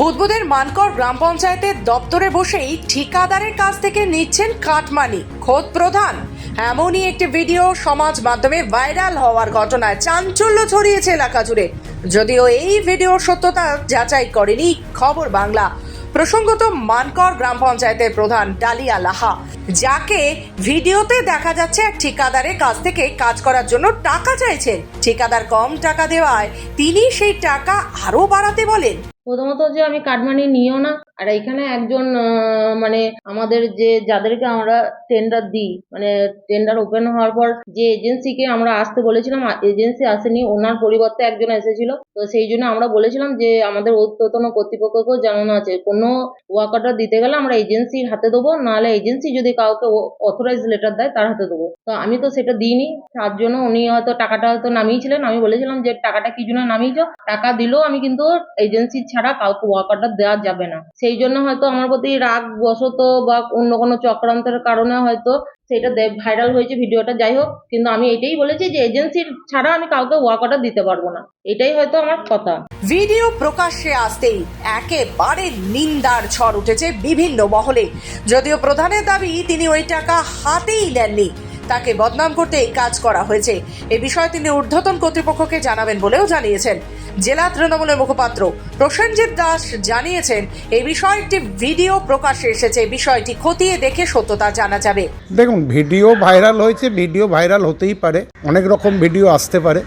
বুদবুদের মানকর গ্রাম পঞ্চায়েতের দপ্তরে বসেই ঠিকাদারের কাছ থেকে নিচ্ছেন কাটমানি। খোদ প্রধান। এমনই একটি ভিডিও সমাজ মাধ্যমে ভাইরাল হওয়ার ঘটনায় চাঞ্চল্য ছড়িয়েছে এলাকা জুড়ে। যদিও এই ভিডিওর সত্যতা যাচাই করেনি খবর বাংলা। প্রসঙ্গত মানকর গ্রাম পঞ্চায়েতের প্রধান ডালিয়া লাহা, যাকে ভিডিওতে দেখা যাচ্ছে এক ঠিকাদারের কাছ থেকে কাজ করার জন্য টাকা চাইছেন। ঠিকাদার কম টাকা দেওয়ায় তিনি সেই টাকা আরও বাড়াতে বলেন। প্রথমত যে আমি কাটমানি নিও না আর এখানে একজন আহ, মানে আমাদের যে যাদেরকে আমরা টেন্ডার দিই মানে টেন্ডার ওপেন হওয়ার পর যে এজেন্সিকে আমরা আসতে বলেছিলাম এজেন্সি আসেনি ওনার পরিবর্তে একজন এসেছিল। তো সেই জন্য আমরা বলেছিলাম যে আমাদের ঊর্ধ্বতন কর্তৃপক্ষকেও জানানো আছে। কোনো ওয়ার্ক অর্ডার দিতে গেলে আমরা এজেন্সির হাতে দেবো নাহলে এজেন্সি যদি কাউকে অথরাইজ লেটার দেয় তার হাতে দেবো। তো আমি তো সেটা দিইনি। তার জন্য উনি হয়তো টাকাটা হয়তো নামিয়েছিলেন। আমি বলেছিলাম যে টাকাটা কি জন্য নামিয়েছ? টাকা দিলেও আমি কিন্তু এজেন্সি ছাড়া কাউকে ওয়ার্ক অর্ডার দেওয়া যাবে না। সেই জন্য হয়তো আমার প্রতি রাগ বশত বা অন্য কোনো চক্রান্তের কারণে হয়তো সেটা ভাইরাল হয়েছে ভিডিওটা, যাই হোক। কিন্তু আমি এটাই বলেছি যে এজেন্সির ছাড়া আমি কাউকে ওয়ার্ক অর্ডার দিতে পারব না। এটাই হয়তো আমার কথা। ভিডিও প্রকাশ্যে আসতেই একেবারে নিন্দার ঝড় উঠেছে বিভিন্ন মহলে। যদিও প্রধানের দাবি, তিনি ওই টাকা হাতেই নেননি। তাকে বদনাম করতে এই কাজ করা হয়েছে। এ বিষয়ে তিনি ঊর্ধ্বতন কর্তৃপক্ষকে জানাবেন বলেও জানিয়েছেন। জেলা তৃণমূলের মুখপাত্র প্রসেনজিৎ দাস জানিয়েছেন এই বিষয়ে একটি ভিডিও প্রকাশে এসেছে। বিষয়টি খতিয়ে দেখে সত্যতা জানা যাবে। দেখুন, ভিডিও ভাইরাল হয়েছে, ভিডিও ভাইরাল হতেই পারে। অনেক রকম ভিডিও আসতে পারে।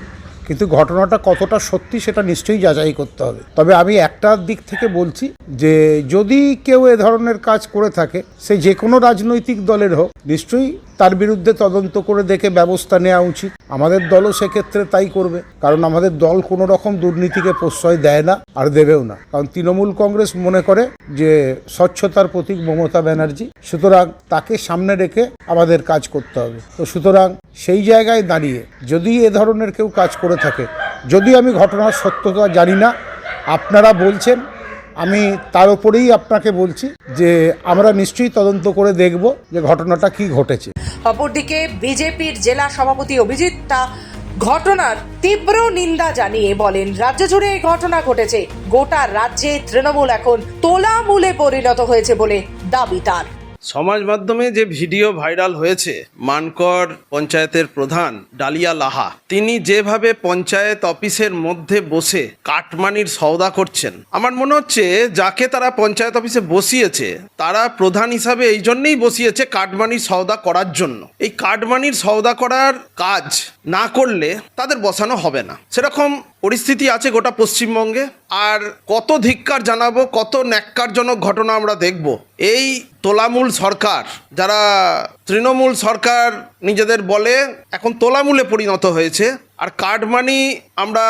কিন্তু ঘটনাটা কতটা সত্যি সেটা নিশ্চয়ই যাচাই করতে হবে। তবে আমি একটা দিক থেকে বলছি যে, যদি কেউ এ ধরনের কাজ করে থাকে, সে যে কোনো রাজনৈতিক দলের হোক, নিশ্চয়ই তার বিরুদ্ধে তদন্ত করে দেখে ব্যবস্থা নেওয়া উচিত। আমাদের দলও সেক্ষেত্রে তাই করবে। কারণ আমাদের দল কোনো রকম দুর্নীতিকে প্রশ্রয় দেয় না আর দেবেও না। কারণ তৃণমূল কংগ্রেস মনে করে যে স্বচ্ছতার প্রতীক মমতা ব্যানার্জি। সুতরাং তাকে সামনে রেখে আমাদের কাজ করতে হবে। তো সুতরাং সেই জায়গায় দাঁড়িয়ে যদি এ ধরনের কেউ কাজ করে থাকে, যদি আমি ঘটনার সত্যতা জানি না, আপনারা বলছেন, আমি তার উপরেই আপনাকে বলছি যে আমরা নিশ্চয়ই তদন্ত করে দেখব যে ঘটনাটা কি ঘটেছে। অপরদিকে বিজেপির জেলা সভাপতি অভিজিৎ তা ঘটনার তীব্র নিন্দা জানিয়ে বলেন, রাজ্য জুড়ে এই ঘটনা ঘটেছে। গোটা রাজ্যে তৃণমূল এখন তোলামূলে পরিণত হয়েছে বলে দাবি তার। সমাজ মাধ্যমে যে ভিডিও ভাইরাল হয়েছে মানকর পঞ্চায়েতের প্রধান ডালিয়া লাহা, তিনি যেভাবে পঞ্চায়েত অফিসের মধ্যে বসে কাটমানির সওদা করছেন, আমার মনে হচ্ছে যাকে তারা পঞ্চায়েত অফিসে বসিয়েছে, তারা প্রধান হিসাবে এই জন্যেই বসিয়েছে কাটমানির সওদা করার জন্য। এই কাটমানির সওদা করার কাজ না করলে তাদের বসানো হবে না। সেরকম পরিস্থিতি আছে গোটা পশ্চিমবঙ্গে। আর কত ধিক্কার জানাব, কত ন্যাক্কারজনক ঘটনা আমরা দেখব। এই তোলামূল সরকার, যারা তৃণমূল সরকার নিজেদের বলে এখন তোলামূলে পরিণত হয়েছে। আর কার্ড মানি আমরা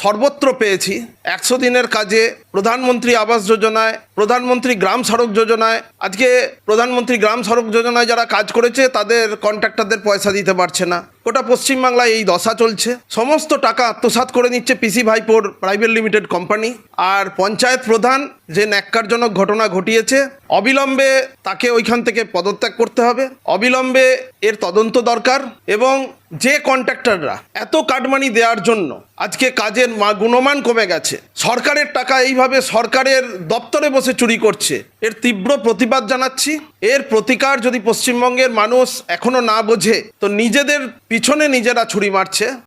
সর্বত্র পেয়েছি। একশো দিনের কাজে প্রধানমন্ত্রী আবাস যোজনায়, প্রধানমন্ত্রী গ্রাম সড়ক যোজনায়, আজকে প্রধানমন্ত্রী গ্রাম সড়ক যোজনায় যারা কাজ করেছে, তাদের কন্ট্রাক্টরদের পয়সা দিতে পারছে না। গোটা পশ্চিমবাংলায় এই দশা চলছে। সমস্ত টাকা আত্মসাৎ করে নিচ্ছে পিসি ভাইপোর প্রাইভেট লিমিটেড কোম্পানি। আর পঞ্চায়েত প্রধান যে ন্যাক্কারজনক ঘটনা ঘটিয়েছে অবিলম্বে তাকে ওইখান থেকে পদত্যাগ করতে হবে। অবিলম্বে এর তদন্ত দরকার এবং যে কন্ট্রাক্টররা এত কাটমানি দেওয়ার জন্য আজকে কাজের গুণমান কমে গেছে। সরকারের টাকা এইভাবে সরকারের দপ্তরে বসে চুরি করছে, এর তীব্র প্রতিবাদ জানাচ্ছি। এর প্রতিকার যদি পশ্চিমবঙ্গের মানুষ এখনও না বোঝে, তো নিজেদের পিছনে নিজেরা ছুরি মারছে।